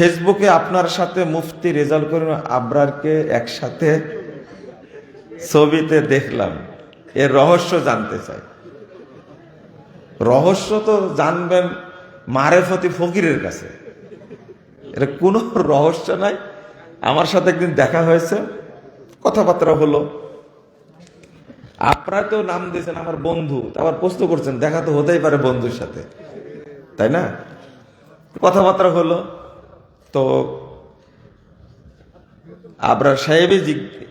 ফেসবুকে আপনার সাথে মুফতি রেজাল্ট করিম আবরারকে একসাথে ছবিতে দেখলাম। এর রহস্য জানতে চাই। রহস্য তো জানবেন মারেফতি ফকিরের কাছে। এটা কোনো রহস্য নাই। আমার সাথে একদিন দেখা হয়েছে। কথাবার্তা হলো, আপনারা তো নাম দিয়েছেন আমার বন্ধু আবার প্রশ্ন করছেন, দেখা তো হতেই পারে বন্ধুর সাথে। তাই না? কথাবার্তা হলো তো আবরার সাহেবই জিগ-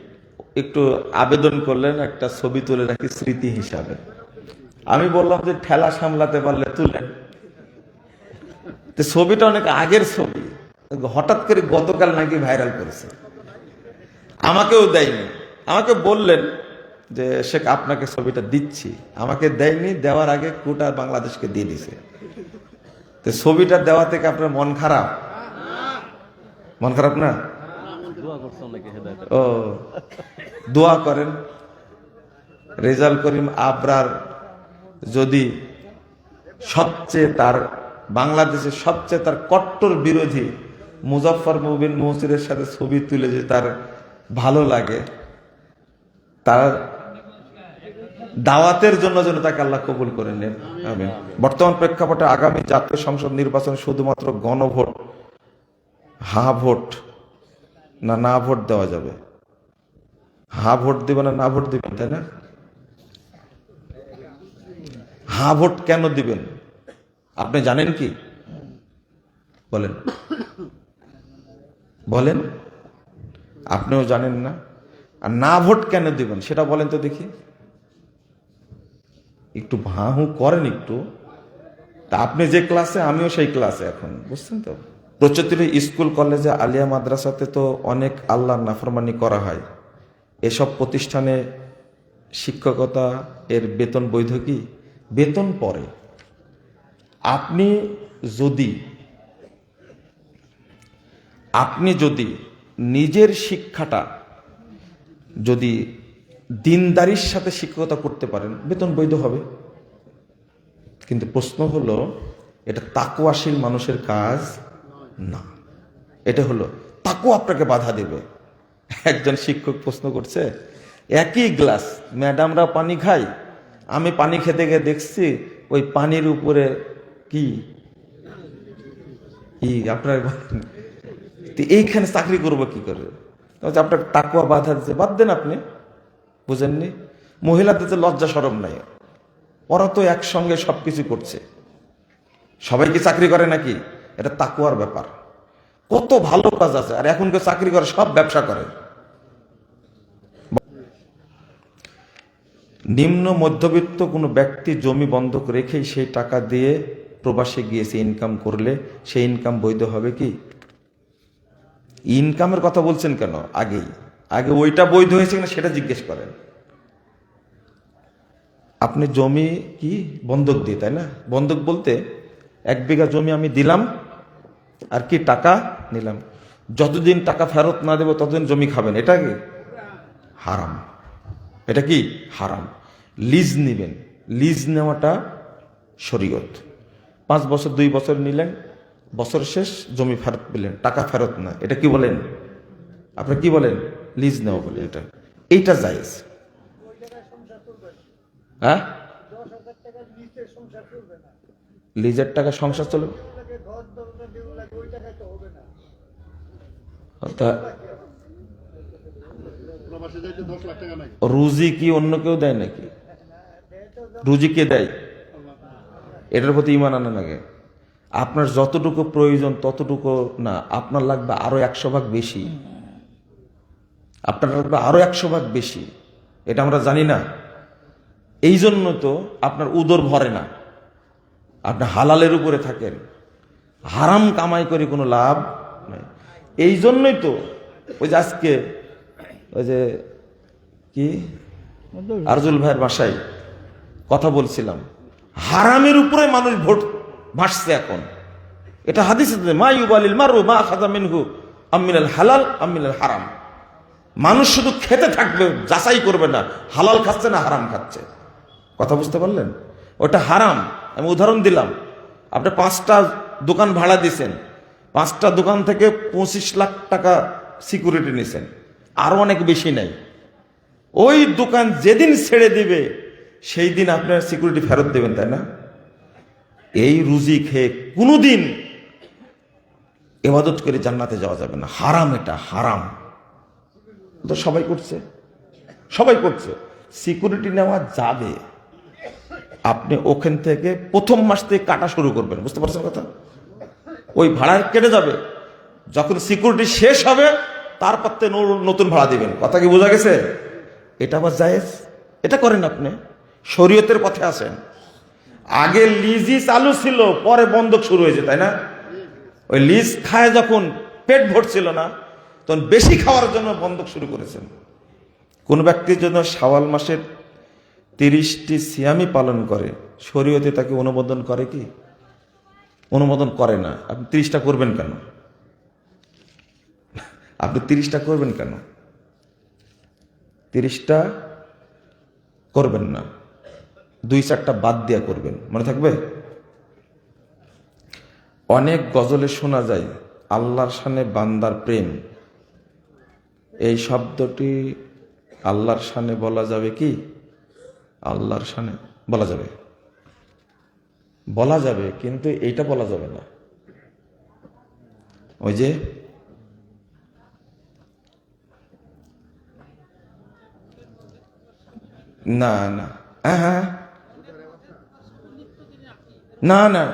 একটু আবেদন করলেন একটা ছবি তুলে রাখি স্মৃতি হিসাবে। আমি বললাম যে ঠেলা সামলাতে পারলে তুলেন। ছবিটা অনেক আগের ছবি। হঠাৎ করে গতকাল নাকি ভাইরাল করেছে। আমাকেও দেয়নি। আমাকে বললেন যে, শেখ, আপনাকে ছবিটা দিচ্ছি। আমাকে দেয়নি, দেওয়ার আগে কোটা বাংলাদেশকে দিয়ে দিছে। তো ছবিটা দেওয়া থেকে আপনার মন খারাপ? মন খারাপ না? ও দোয়া করেন। রেজাল করিম আবরার যদি সবচেয়ে তার বাংলাদেশের সবচেয়ে তার কট্টর বিরোধী মুজফর মুবিন মহসিরের সাথে ছবি তুলে যে তার ভালো লাগে তার দাওয়াতের জন্য যেন তাকে আল্লাহ কবুল করে নেন। বর্তমান প্রেক্ষাপটে আগামী জাতীয় সংসদ নির্বাচন শুধুমাত্র গণভোট হা ভোট, না না ভোট দেওয়া যাবে। হা ভোট দিবেন না না ভোট দিবেন তাই না? হা ভোট কেন দিবেন? আপনি জানেন কি? বলেন। বলেন। আপনিও জানেন না। আর না ভোট কেন দিবেন, সেটা বলেন তো দেখি। একটু ভাহু করেন একটু। তা আপনি যে ক্লাসে, আমিও সেই ক্লাসে এখন, বুঝছেন তো? প্রচুর স্কুল, কলেজে, আলিয়া মাদ্রাসাতে তো অনেক আল্লাহর নাফরমানি করা হয়। এসব প্রতিষ্ঠানে শিক্ষকতা এর বেতন বৈধ কি? বেতন পরে। আপনি যদি আপনি যদি নিজের শিক্ষাটা যদি দিনদারির সাথে শিক্ষকতা করতে পারেন, বেতন বৈধ হবে। কিন্তু প্রশ্ন হলো, এটা তাকুয়াশীল মানুষের কাজ না। এটা হলো, তাকু আপনাকে বাধা দেবে। একজন শিক্ষক প্রশ্ন করছে, একই গ্লাস, ম্যাডামরা পানি খায়? আমি পানি খেতে গিয়ে দেখছি ওই পানির উপরে কি? আপনার এইখানে চাকরি করব কি করে? আপনার তাকুয়া বাধা দিচ্ছে বাদ দেন আপনি। বুঝেননি? মহিলাদের তো লজ্জা সরম নাই। ওরা তো একসঙ্গে সব সবকিছু করছে। সবাই কি চাকরি করে নাকি? এটা তাকুয়ার ব্যাপার। কত ভালো কাজ আছে, আর এখন কেউ চাকরি করে, সব ব্যবসা করে। নিম্ন মধ্যবিত্ত কোনো ব্যক্তি জমি বন্ধক রেখেই সেই টাকা দিয়ে প্রবাসে গিয়ে সে ইনকাম করলে, সেই ইনকাম বৈধ হবে কি? ইনকামের কথা বলছেন কেন? আগেই। আগে ওইটা বৈধ হয়েছে কিনা সেটা জিজ্ঞেস করেন। আপনি জমি কি? বন্ধক দিয়ে, তাই না? বন্ধক বলতে এক বিঘা জমি আমি দিলাম আর কি টাকা নিলাম? যতদিন টাকা ফেরত না দেবো ততদিন জমি খাবেন। এটা কি? হারাম। এটা কি? হারাম। লিজ নিবেন। লিজ নেওয়াটা শরীয়ত। পাঁচ বছর দুই বছর নিলেন বছর শেষ জমি ফেরত পেলেন টাকা ফেরত না। এটা কি বলেন? আপনি কি বলেন? লিজ নেওয়া বলেন এটা। এইটা জায়েজ। হ্যাঁ? লিজের টাকা সংসার চলবে? রুজি কি অন্য কেউ দেয় নাকি? রুজি কে দেয়? এটার প্রতি ইমান আনা লাগে আপনার যতটুকু প্রয়োজন ততটুকু না, আপনার লাগবে আরও একশো ভাগ বেশি। আপনার লাগবে আরও একশো ভাগ বেশি। এটা আমরা জানি না। এই জন্য তো আপনার উদর ভরে না। আপনি হালালের উপরে থাকেন। হারাম কামাই করে কোনো লাভ নাই। এই জন্যই তো ওই যে আজকে, ওই যে কি? আরজুল ভাইয়ের বাসায় কথা বলছিলাম। হারামের উপরে মানুষ ভোট ভাসছে এখন। এটা হাদিস মা ইউবালিল মারু মা খাদা মিনহু আমিনাল হালাল আমিনাল হারাম। মানুষ শুধু খেতে থাকবে, যাচাই করবে না, হালাল খাচ্ছে না হারাম খাচ্ছে। কথা বুঝতে পারলেন? ওটা হারাম। আমি উদাহরণ দিলাম। আপনি পাঁচটা দোকান ভাড়া দিছেন। পাঁচটা দোকান থেকে পঁচিশ লাখ টাকা সিকিউরিটি নিছেন। আরও অনেক বেশি নেই। ওই দোকান যেদিন ছেড়ে দিবে, সেই দিন আপনার সিকিউরিটি ফেরত দেবেন, তাই না? এই রুজি খেয়ে কোনোদিন এবাদত করে জান্নাতে যাওয়া যাবে না। হারাম এটা, হারাম। তো সবাই করছে। সবাই করছে। সিকিউরিটি নেওয়া যাবে। আপনি ওখান থেকে প্রথম মাস থেকে কাটা শুরু করবেন। বুঝতে পারছেন কথা? ওই ভাড়া কেটে যাবে। যখন সিকিউরিটি শেষ হবে তারপর নতুন ভাড়া দিবেন। কথা কি বোঝা গেছে? এটা আবার জায়েজ? এটা করেন আপনি। শরীয়তের পথে আসেন আগে লিজই চালু ছিল, পরে বন্ধক শুরু হয়েছে, তাই না? ওই লিজ খায় যখন, পেট ভরছিল না, তখন বেশি খাওয়ার জন্য বন্ধক শুরু করেছেন। কোন ব্যক্তির জন্য শাওয়াল মাসের তিরিশটি সিয়ামি পালন করে? শরীয়তে তাকে অনুমোদন করে কি? অনুমোদন করে না। আপনি তিরিশটা করবেন কেন? আপনি তিরিশটা করবেন কেন? তিরিশটা করবেন না। দুই চারটা বাদ দিয়া করবেন। মনে থাকবে? অনেক গজলে শোনা যায়, আল্লাহর সানে বান্দার প্রেম। এই শব্দটি আল্লাহর সানে বলা যাবে কি? আল্লাহর সানে বলা যাবে। বলা যাবে, কিন্তু এইটা বলা যাবে না। ওই যে, না না হ্যাঁ হ্যাঁ। না না,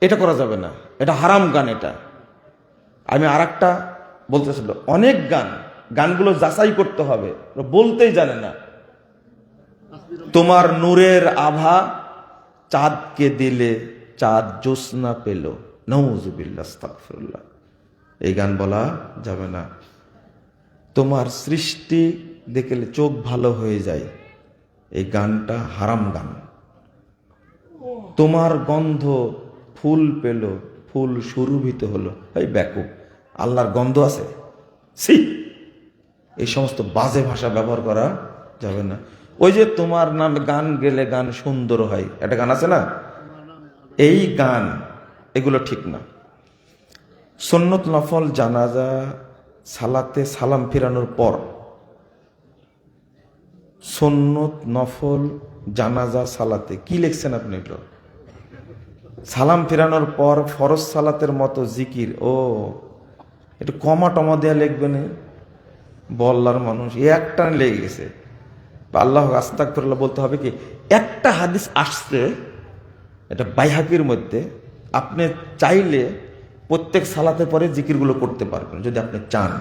এটা করা যাবে না। এটা হারাম গান এটা। আমি আর একটা বলতেছিল, অনেক গান, গানগুলো যাচাই করতে হবে। বলতেই জানে না। তোমার নূরের আভা চাঁদকে দিলে চাঁদ জোসনা পেল। নৌজুবিল্লাহ এই গান বলা যাবে না। তোমার সৃষ্টি দেখলে চোখ ভালো হয়ে যায়। এই গানটা হারাম গান। তোমার গন্ধ ফুল পেল, ফুল সুরভিত হলো। এই ব্যাকুব, আল্লাহর গন্ধ আছে? সি এই সমস্ত বাজে ভাষা ব্যবহার করা যাবে না। ওই যে তোমার নামে গান গেলে গান সুন্দর হয়। একটা গান আছে না? এই গান, এগুলো ঠিক না। সন্নত নফল জানাজা, সালাতে সালাম ফিরানোর পর সন্নত নফল জানাজা, সালাতে, কি লিখছেন আপনি এটা সালাম ফিরানোর পর ফরজ সালাতের মতো জিকির, ও, একটু কমা টমা দেয়া লিখবেন বল্লার মানুষ, এ একটা লেগে গেছে। বা আল্লাহ আস্তাক ফিরল্লাহ বলতে হবে কি, একটা হাদিস আসছে, এটা বাইহাকির মধ্যে, আপনি চাইলে প্রত্যেক সালাতে পরে জিকিরগুলো করতে পারবেন, যদি আপনি চান।